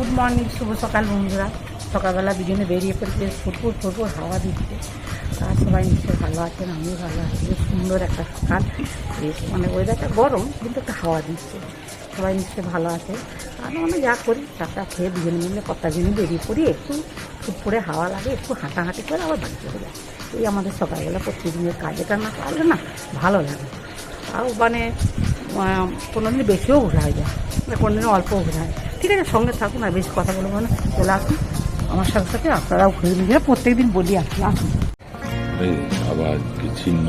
Good morning শুভ সকাল বন্ধুরা। সকালবেলা দুজনে বেরিয়ে পড়েছে ফুটফুট ফুটফুট হাওয়া দিচ্ছে। আর সবাই নিশ্চয়ই ভালো আছেন, আমিও ভালো আছি। সুন্দর একটা সকাল। বেশ মানে ওয়েদারটা গরম, কিন্তু একটা হাওয়া দিচ্ছে। সবাই নিশ্চয়ই ভালো আছে। আর আমরা যা করি চাটা খেয়ে দুজনে মিলে কটা দিনই বেরিয়ে পড়ি, একটু করে হাওয়া লাগে, একটু হাঁটাহাঁটি করে আবার বাড়ি চলে যায় এই আমাদের সকালবেলা প্রতিদিনের কাজ এটা না পারলে না ভালো লাগে। তাও মানে কোনো দিন বেশিও ঘোরা হয়ে যায় কোনো দিন অল্প ঘোরা হয় ঠিক আছে, সঙ্গে থাকুন আর বেশি কথা বলব না। চলে আসুন। আমার সাথে সাথে আপনারাও ঘুরে নিজেরা প্রত্যেক দিন বলি আসুন। আসুন আবার ছিন্ন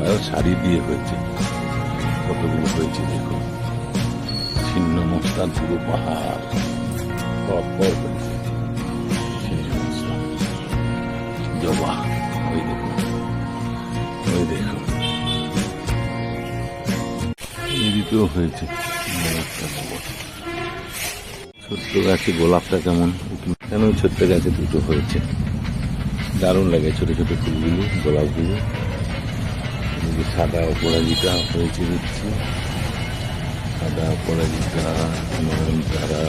আর শাড়ি দিয়ে হয়েছে। কতগুলো হয়েছে দেখো। ছিন্ন মস্তান পুরো পাহাড়। পর পর হয়েছে জবা। হয়েছে। ছোট্ট গাছে গোলাপটা কেমন? কেন ছোট্ট গাছে দুটো হয়েছে? দারুণ লাগে ছোট ছোট ফুলগুলো, গোলাপগুলো। সাদা অপরাজিতা হয়েছে দেখছি। সাদা অপরাজিতা নয়নতারা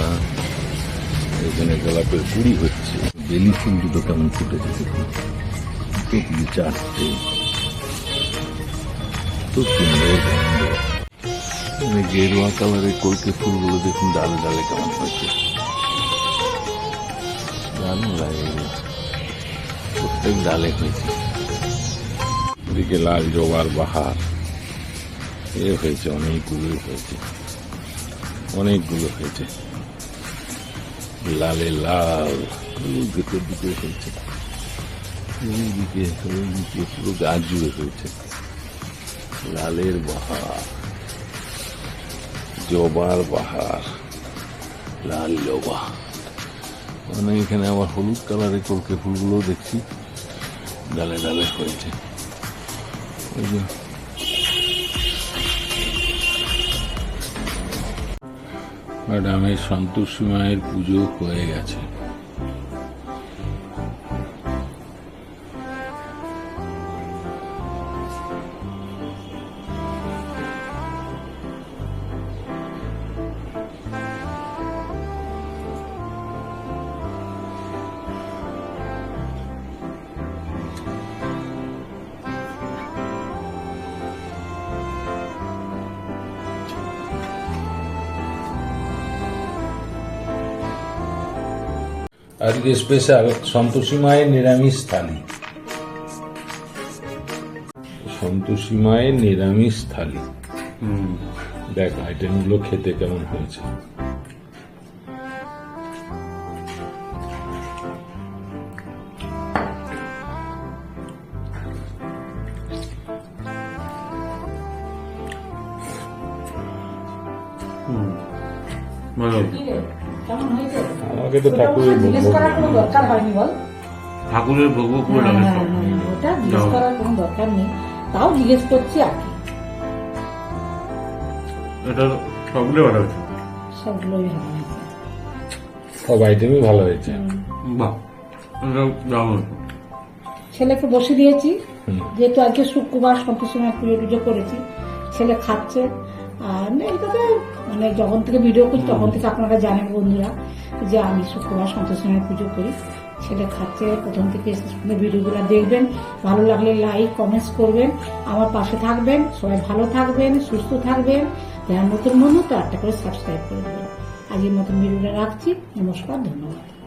এখানে গোলাপের কুড়ি হচ্ছে। বেলি ফুল দুটো কেমন ফুটেছে দেখুন। চারটে। খুব সুন্দর। এখানে গেরুয়া কালারের কলকে ফুলগুলো দেখুন, ডালে ডালে কেমন হয়েছে। দারুণ লাগে প্রত্যেক ডালে হয়েছে। এদিকে লাল জবার বাহার, এ হয়েছে, অনেকগুলোই হয়েছে। অনেকগুলো হয়েছে। লালে লাল ভেতর দিকে হয়েছে। এইদিকে ওইদিকে পুরো গাছ জুড়ে হয়েছে। লালের বাহার। জবার বাহার লাল জবা মানে এখানে আবার হলুদ কালারের কলকে ফুলগুলো দেখছি। ডালে ডালে হয়েছে। ম্যাডামের সন্তোষী মায়ের পুজো হয়ে গেছে। আজকে স্পেশাল সন্তোষী মায়ের নিরামিষ থালি। সন্তোষী মায়ের নিরামিষ থালি। দেখ আইটেমগুলো খেতে কেমন হয়েছে। কেমন হয়েছে আমাকে তো ঠাকুরের ভোগ জিজ্ঞেস করার কোনো দরকার হয়নি বল? ঠাকুরের ভোগ পুরো হ্যাঁ, হ্যাঁ, হ্যাঁ, ওটা জিজ্ঞেস করার কোনো দরকার নেই। তাও জিজ্ঞেস করছি আর কি। এটা সবগুলো ভালো হয়েছে। সবগুলোই ভালো হয়েছে। সব আইটেমই ভালো হয়েছে। বাহ ছেলেকে বসে দিয়েছি। যেহেতু আজকে শুক্রবার সন্তোষ সময় পুজো টুজো করেছি ছেলে খাচ্ছে। আর তো মানে যখন থেকে ভিডিও করছি তখন থেকে আপনারা জানেন বন্ধুরা যে আমি শুক্রবার সন্তোষ সময় পুজো করি। ছেলে খাচ্ছে প্রথম থেকে শেষ পর্যন্ত ভিডিওগুলো দেখবেন। ভালো লাগলে লাইক কমেন্টস করবেন। আমার পাশে থাকবেন সবাই ভালো থাকবেন সুস্থ থাকবেন। ধ্যান নতুন মনে তো একটা করে সাবস্ক্রাইব করে দেবেন। আজকের মতন ভিডিওটা রাখছি। নমস্কার ধন্যবাদ।